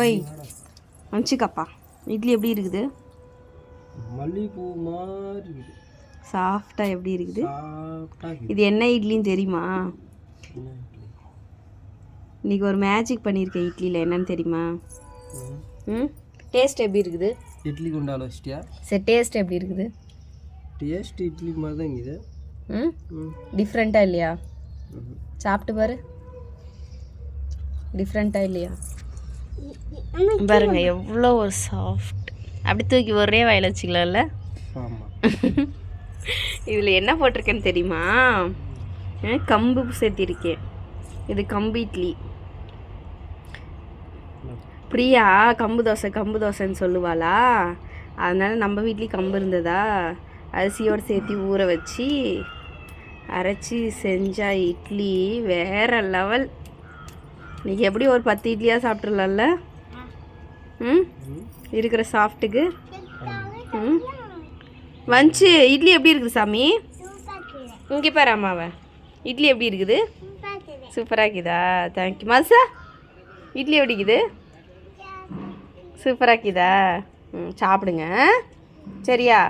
ஓய் வச்சுக்கப்பா இட்லி எப்படி இருக்குது? மல்லிகைப்பூ மாதிரி சாஃப்டாக எப்படி இருக்குது? இது என்ன இட்லின்னு தெரியுமா? இன்னைக்கு ஒரு மேஜிக் பண்ணியிருக்கேன் இட்லியில். என்னன்னு தெரியுமா? ம். டேஸ்ட் எப்படி இருக்குது? இட்லி குண்டால வச்சிட்டியா சரி டேஸ்ட் எப்படி இருக்குது? டேஸ்ட் இட்லி மாதிரி தான் இருக்குது. ம்? டிஃப்ரெண்ட்டாக இல்லையா. சாப்பிட்டு பாரு. டிஃப்ரெண்ட்டாக இல்லையா? பாருங்க எவ்வளோ ஒரு சாஃப்ட் அப்படி தூக்கி ஒரே வாயில் வச்சுக்கலாம்ல? இதில் என்ன போட்டிருக்கேன்னு தெரியுமா? கம்பு சேர்த்திருக்கேன் இது கம்பு இட்லி. பிரியா கம்பு தோசை கம்பு தோசைன்னு சொல்லுவாளா? அதனால நம்ம வீட்லேயும் கம்பு இருந்ததா? அரிசியோடு சேர்த்து ஊற வச்சு அரைச்சி செஞ்சா இட்லி வேற லெவல். இன்னைக்கு எப்படி ஒரு பத்து இட்லியாக சாப்பிட்றலாம்ல ம்? இருக்கிற சாஃப்ட்டுக்கு? ம்? வஞ்சி இட்லி எப்படி இருக்குது சாமி? இங்கே பாரு அம்மாவை. இட்லி எப்படி இருக்குது? சூப்பராக இருக்குதா தேங்க்யூ மசா இட்லி எப்படி இருக்குது? சூப்பராக இருக்குதா ம் சாப்பிடுங்க. சரியா?